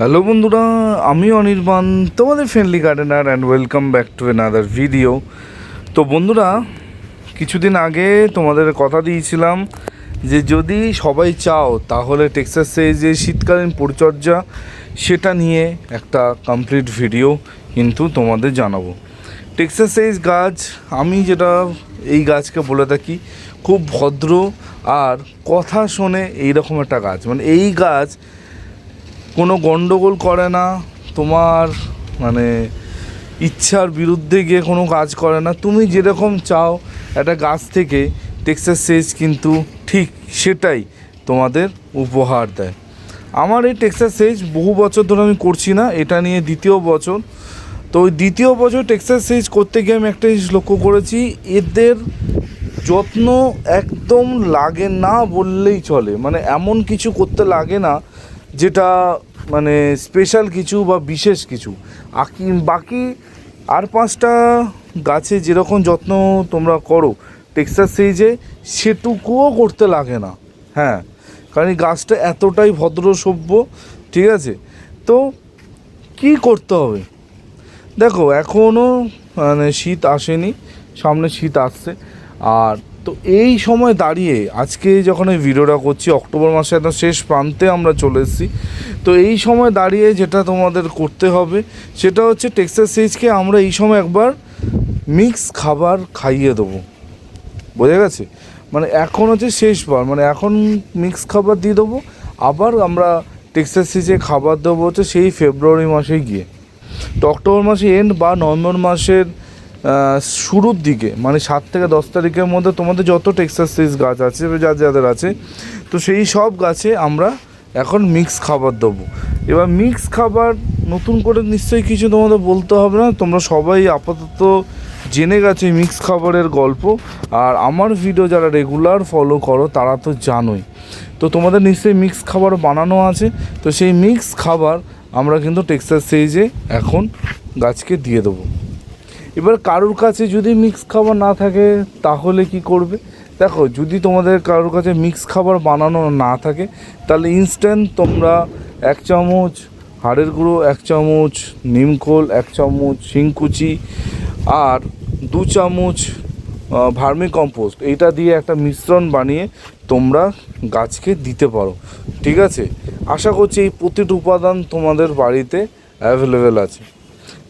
Hello বন্ধুরা আমি অনির্বাণ, তোমাদের friendly gardener and welcome back to another video তো বন্ধুরা, কিছুদিন আগে তোমাদের কথা দিয়েছিলাম যে যদি সবাই চাও তাহলে টেক্সাসে যে শীতকালীন পরিচর্যা, সেটা নিয়ে একটা কমপ্লিট ভিডিও কিন্তু তোমাদের জানাব। টেক্সাস সাইজ গাছ, আমি যেটা এই গাছকে বলে থাকি, খুব ভদ্র আর কথা শোনে এইরকম একটা গাছ। মানে এই গাছ কোনো গণ্ডগোল করে না, তোমার মানে ইচ্ছার বিরুদ্ধে গিয়ে কোনো কাজ করে না। তুমি যেরকম চাও, একটা গাছ থেকে টেক্সাস সেজ কিন্তু ঠিক সেটাই তোমাদের উপহার দেয়। আমার এই টেক্সাস সেজ বহু বছর ধরে আমি করছি না, এটা নিয়ে দ্বিতীয় বছর। তো ওই দ্বিতীয় বছর টেক্সাস সেজ করতে গিয়ে আমি একটা জিনিস লক্ষ্য করেছি, এদের যত্ন একদম লাগে না বললেই চলে। মানে এমন কিছু করতে লাগে না, যেটা মানে স্পেশাল কিছু বা বিশেষ কিছু? আকি, বাকি আর পাঁচটা গাছে যেরকম যত্ন তোমরা করো টেক্সাস সেইজে সেটুকুও করতে লাগে না। হ্যাঁ কারণ এই গাছটা এতটাই ভদ্র সভ্য, ঠিক আছে? তো কি করতে হবে? দেখো এখনও মানে শীত আসেনি, সামনে শীত আসছে। আর তো এই সময় দাঁড়িয়ে আজকে যখন এই ভিডিওটা করছি, অক্টোবর মাসে একদম শেষ প্রান্তে আমরা চলে এসেছি। তো এই সময় দাঁড়িয়ে যেটা তোমাদের করতে হবে, সেটা হচ্ছে টেক্সাস সিজকে আমরা এই সময় একবার মিক্স খাবার খাইয়ে দেবো। বোঝা গেছে? মানে এখন হচ্ছে শেষবার মানে এখন মিক্স খাবার দিয়ে দেবো, আবার আমরা টেক্সাস সিজে খাবার দেবো হচ্ছে সেই ফেব্রুয়ারি মাসে গিয়ে। তো অক্টোবর মাসে এন্ড বা নভেম্বর মাসের শুরুর দিকে মানে সাত থেকে দশ তারিখের মধ্যে তোমাদের যত টেক্সাস সিজ গাছ আছে যা যাদের আছে, তো সেই সব গাছে আমরা এখন মিক্স খাবার দেবো। এবার মিক্স খাবার নতুন করে নিশ্চয়ই কিছু তোমাদের বলতে হবে না, তোমরা সবাই আপাতত জেনে গেছে মিক্স খাবারের গল্প, আর আমার ভিডিও যারা রেগুলার ফলো করো, তারা তো জানোই। তো তোমাদের নিশ্চয়ই মিক্স খাবার বানানো আছে, তো সেই মিক্স খাবার আমরা কিন্তু টেক্সাস সেইজে এখন গাছকে দিয়ে দেবো। এবার কারোর কাছে যদি মিক্স খাবার না থাকে, তাহলে কি করবে? দেখো, যদি তোমাদের কারোর কাছে মিক্স খাবার বানানো না থাকে, তাহলে ইনস্ট্যান্ট তোমরা এক চামচ হাড়ের গুঁড়ো, এক চামচ নিমকোল এক চামচ শিংকুচি আর দু চামচ ভার্মি কম্পোস্ট এইটা দিয়ে একটা মিশ্রণ বানিয়ে তোমরা গাছকে দিতে পারো। ঠিক আছে? আশা করছি এই প্রতিটি উপাদান তোমাদের বাড়িতে অ্যাভেলেবেল আছে।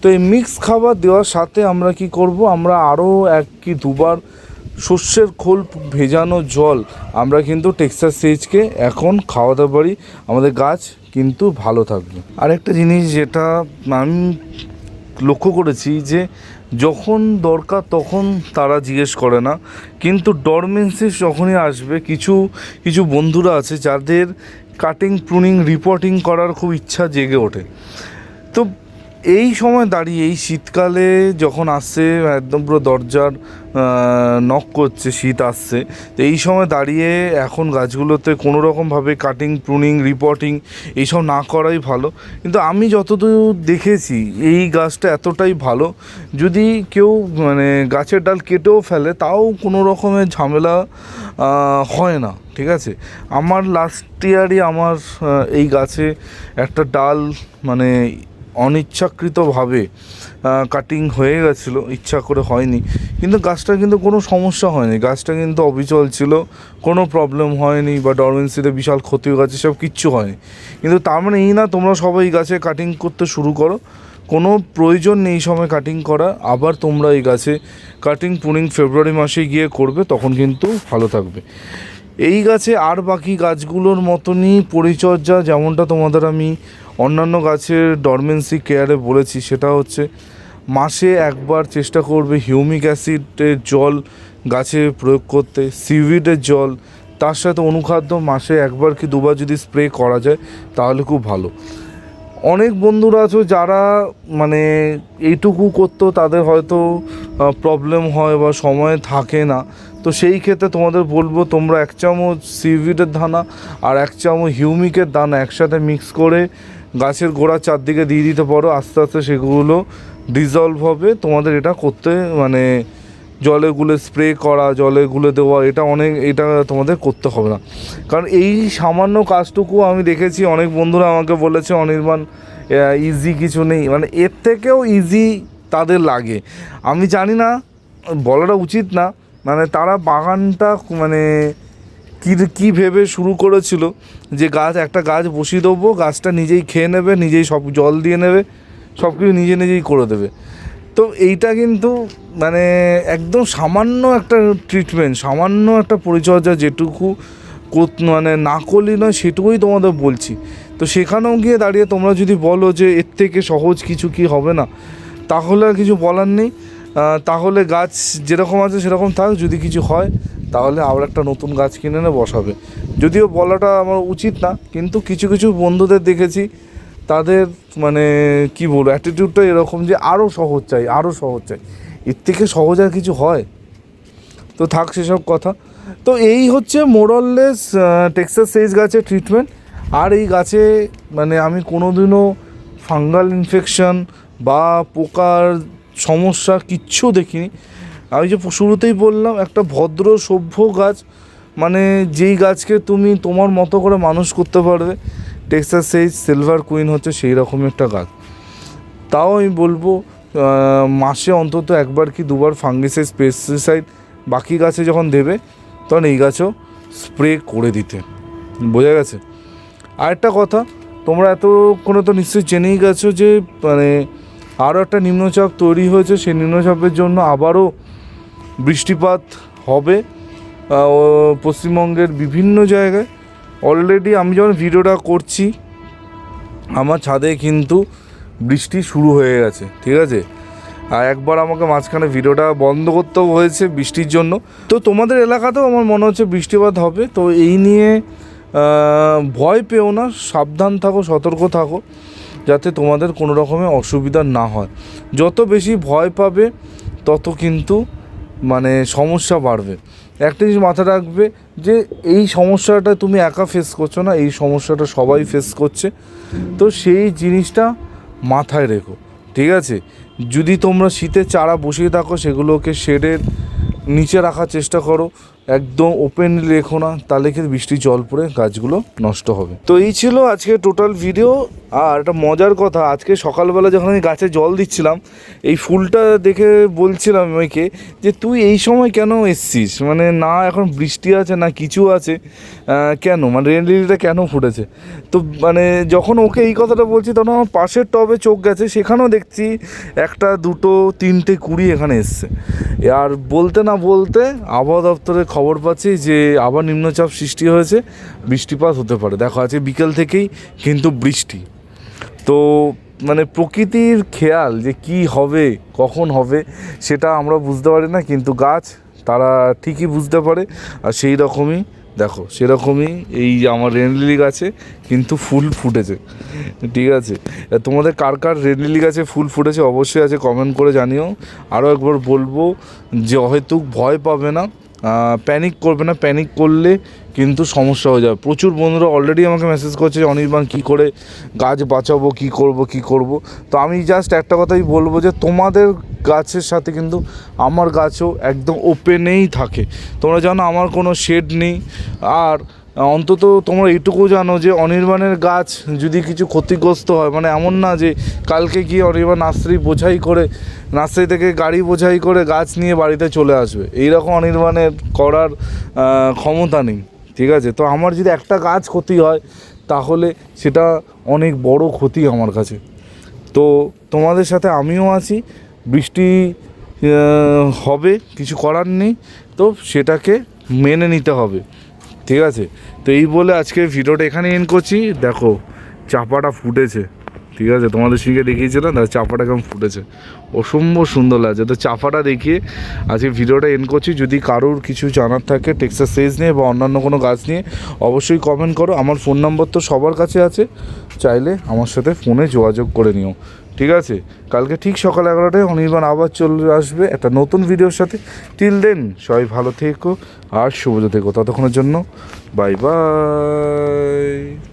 তো এই মিক্স খাবার দেওয়ার সাথে আমরা কি করব? আমরা আরও এক কি দুবার শস্যের খোল ভেজানো জল আমরা কিন্তু টেক্সাস সেজকে এখন খাওয়াতে পারি। আমাদের গাছ কিন্তু ভালো থাকবে। আরেকটা জিনিস যেটা আমি লক্ষ্য করেছি যে, যখন দরকার তখন তারা জিজ্ঞেস করে না। কিন্তু ডরমেন্সিস যখনই আসবে, কিছু কিছু বন্ধুরা আছে যাদের কাটিং প্রুনিং রিপোর্টিং করার খুব ইচ্ছা জেগে ওঠে। তো এই সময় দাঁড়িয়ে, এই শীতকালে যখন আসছে একদম পুরো দরজার নক করছে, শীত আসছে, তো এই সময় দাঁড়িয়ে এখন গাছগুলোতে কোনো রকমভাবে কাটিং প্রুনিং রিপোর্টিং এইসব না করাই ভালো। কিন্তু আমি যতদূর দেখেছি, এই গাছটা এতটাই ভালো, যদি কেউ মানে গাছের ডাল কেটেও ফেলে, তাও কোনো রকমের ঝামেলা হয় না, ঠিক আছে? আমার লাস্ট ইয়ারই আমার এই গাছে একটা ডাল মানে অনিচ্ছাকৃতভাবে কাটিং হয়ে গেছিল, ইচ্ছা করে হয়নি। কিন্তু গাছটা কিন্তু কোনো সমস্যা হয়নি। গাছটা কিন্তু অবিচল ছিল, কোনো প্রবলেম হয়নি বা ডরমেন্সিতে বিশাল ক্ষতি গেছে সব কিচ্ছু হয়নি। কিন্তু তার মানে এই না, তোমরা সবাই গাছে কাটিং করতে শুরু করো। কোনো প্রয়োজন নেই সময় কাটিং করা। আবার তোমরা এই গাছে কাটিং পুনিং ফেব্রুয়ারি মাসে গিয়ে করবে, তখন কিন্তু ভালো থাকবে। এই গাছে আর বাকি গাছগুলোর মতনই পরিচর্যা, যেমনটা তোমাদের আমি অন্যান্য গাছের ডরমেন্সি কেয়ারে বলেছি, সেটা হচ্ছে মাসে একবার চেষ্টা করবে হিউমিক অ্যাসিডের জল গাছে প্রয়োগ করতে সিভিডের জল, তার সাথে অনুখাদ্য মাসে একবার কি দুবার যদি স্প্রে করা যায়, তাহলে খুব ভালো। অনেক বন্ধুরা আছো যারা মানে এইটুকু করতো, তাদের হয়তো প্রবলেম হয় বা সময় থাকে না। তো সেই ক্ষেত্রে তোমাদের বলব, তোমরা এক চামচ সিভিডের দানা আর এক চামচ হিউমিকের দানা একসাথে মিক্স করে গাছের গোড়া চারদিকে দিয়ে দিতে পারো। আস্তে আস্তে সেগুলো ডিজলভ হবে। তোমাদের এটা করতে মানে জলে গুলে স্প্রে করা জলে গুলে দেওয়া, এটা অনেক, এটা তোমাদের করতে হবে না। কারণ এই সামান্য কাজটুকু আমি দেখেছি, অনেক বন্ধুরা আমাকে বলেছে, অনির্বাণ ইজি কিছু নেই। মানে এর থেকেও ইজি তাদের লাগে। আমি জানি না, বলাটা উচিত না। মানে তারা বাগানটা মানে কী কী ভেবে শুরু করেছিল? যে গাছ, একটা গাছ বসিয়ে দেবো, গাছটা নিজেই খেয়ে নেবে, নিজেই সব জল দিয়ে নেবে সব কিছু নিজে নিজেই করে দেবে। তো এইটা কিন্তু মানে একদম সামান্য একটা ট্রিটমেন্ট সামান্য একটা পরিচর্যা যেটুকু মানে না করলেই নয়, সেটুকুই তোমাদের বলছি। তো সেখানেও গিয়ে দাঁড়িয়ে তোমরা যদি বলো যে এর থেকে সহজ কিছু কি হবে না, তাহলে আর কিছু বলার নেই। তাহলে গাছ যেরকম আছে সেরকম থাক, যদি কিছু হয় তাহলে আবার একটা নতুন গাছ কিনে এনে বসাবে। যদিও বলাটা আমার উচিত না, কিন্তু কিছু কিছু বন্ধুদের দেখেছি, তাদের মানে কি বলব অ্যাটিটিউডটা এরকম যে আরও সহজ চাই আরও সহজ চাই। এর থেকে সহজ আর কিছু হয়? তো থাক সেসব কথা। তো এই হচ্ছে মোরললেস টেক্সাস সেইজ গাছের ট্রিটমেন্ট আর এই গাছে মানে আমি কোনোদিনও ফাঙ্গাল ইনফেকশন বা পোকার সমস্যা কিচ্ছু দেখিনি। আমি যে শুরুতেই বললাম, একটা ভদ্র সভ্য গাছ মানে যেই গাছকে তুমি তোমার মতো করে মানুষ করতে পারবে টেক্সাস সেইজ সিলভার কুইন হচ্ছে সেই রকম একটা গাছ। তাও আমি বলব মাসে অন্তত একবার কি দুবার ফাঙ্গিসাইড পেস্টিসাইড বাকি গাছে যখন দেবে, তখন এই গাছও স্প্রে করে দিতে। বোঝা গেছে? আরেকটা কথা, তোমরা এতক্ষণে তো নিশ্চয়ই জেনেই গেছো যে মানে আরও একটা নিম্নচাপ তৈরি হয়েছে, সেই নিম্নচাপের জন্য আবারও বৃষ্টিপাত হবে পশ্চিমবঙ্গের বিভিন্ন জায়গায়। অলরেডি আমি যখন ভিডিওটা করছি, আমার ছাদে কিন্তু বৃষ্টি শুরু হয়ে গেছে, ঠিক আছে? আর একবার আমাকে মাঝখানে ভিডিওটা বন্ধ করতেও হয়েছে বৃষ্টির জন্য। তো তোমাদের এলাকাতেও আমার মনে হচ্ছে বৃষ্টিপাত হবে, তো এই নিয়ে ভয় পেও না, সাবধান থাকো, সতর্ক থাকো, যাতে তোমাদের কোনো রকমের অসুবিধা না হয়। যত বেশি ভয় পাবে, তত কিন্তু মানে সমস্যা বাড়বে। একটা জিনিস মাথায় রাখবে যে এই সমস্যাটা তুমি একা ফেস করছ না, এই সমস্যাটা সবাই ফেস করছে। তো সেই জিনিসটা মাথায় রেখো, ঠিক আছে? যদি তোমরা শীতে চারা বসিয়ে থাকো, সেগুলোকে শেডের নিচে রাখার চেষ্টা করো। একদম ওপেন রেখো না, তাহলে কিন্তু বৃষ্টির জল পড়ে গাছগুলো নষ্ট হবে। তো এই ছিল আজকে টোটাল ভিডিও আর একটা মজার কথা, আজকে সকালবেলা যখন আমি গাছে জল দিচ্ছিলাম, এই ফুলটা দেখে বলছিলাম মেয়েকে যে, তুই এই সময় কেন এসছিস? মানে না, এখন বৃষ্টি আছে, না কিছু আছে কেন? মানে রেন লিলিটা কেন ফুটেছে? তো মানে যখন ওকে এই কথাটা বলছি, তখন আমার পাশের টবে চোখ গেছে, সেখানেও দেখছি একটা, দুটো, তিনটে কুড়ি এখানে এসছে। আর বলতে না বলতে আবহাওয়া দপ্তরের খবর পাচ্ছি যে আবার নিম্নচাপ সৃষ্টি হয়েছে। বৃষ্টিপাত হতে পারে। দেখো, আজকে বিকেল থেকেই কিন্তু বৃষ্টি। তো মানে প্রকৃতির খেয়াল যে কি হবে, কখন হবে, সেটা আমরা বুঝতে পারি না, কিন্তু গাছ তারা ঠিকই বুঝতে পারে। আর সেই রকমই, দেখো সেরকমই এই আমার রেনলিলি গাছে কিন্তু ফুল ফুটেছে। ঠিক আছে? তোমাদের কার কার রেনলিলি গাছে ফুল ফুটেছে, অবশ্যই আছে কমেন্ট করে জানিও। আরও একবার বলব যে হয়তো ভয় পাবে না। প্যানিক করবে না প্যানিক করলে কিন্তু সমস্যা হয়ে যাবে। প্রচুর বন্ধুরা অলরেডি আমাকে মেসেজ করছে যে, অনির্বাণ, কী করে গাছ বাঁচাবো, কী করব, কি করব? তো আমি জাস্ট একটা কথাই বলব যে, তোমাদের গাছের সাথে কিন্তু আমার গাছও একদম ওপেনেই থাকে। তোমরা জানো আমার কোনো শেড নেই। আর অন্তত তোমরা এইটুকু জানো যে অনির্বাণের গাছ যদি কিছু ক্ষতিগ্রস্ত হয় মানে এমন না যে কালকে গিয়ে অনির্বাণ নার্সারি বোঝাই করে, নার্সারি থেকে গাড়ি বোঝাই করে গাছ নিয়ে বাড়িতে চলে আসবে। এইরকম অনির্বাণের করার ক্ষমতা নেই, ঠিক আছে? তো আমার যদি একটা গাছ ক্ষতি হয়, তাহলে সেটা অনেক বড় ক্ষতি আমার কাছে। তো তোমাদের সাথে আমিও আছি, বৃষ্টি হবে, কিছু করার নেই, তো সেটাকে মেনে নিতে হবে। ঠিক আছে? তো এই বলে আজকে ভিডিওটা এখানে এন্ড করছি। দেখো, চাপাটা ফুটেছে। ঠিক আছে? তোমাদের সঙ্গে দেখিয়েছিলাম দেখো চাপাটা কেমন ফুটেছে। অসম্ভব সুন্দর লাগছে। তো চাপাটা দেখিয়ে আজকে ভিডিওটা এন্ড করছি। যদি কারোর কিছু জানার থাকে টেক্সাস সেজ নিয়ে বা অন্যান্য কোনো গাছ নিয়ে, অবশ্যই কমেন্ট করো। আমার ফোন নম্বর তো সবার কাছে আছে। চাইলে আমার সাথে ফোনে যোগাযোগ করে নিও। ঠিক আছে? কালকে ঠিক সকাল এগারোটায় অনির্বাণ আবার চলে আসবে একটা নতুন ভিডিওর সাথে। টিল দেন সবাই ভালো থেকো আর শুভ থেকো ততক্ষণের জন্য বাই বাই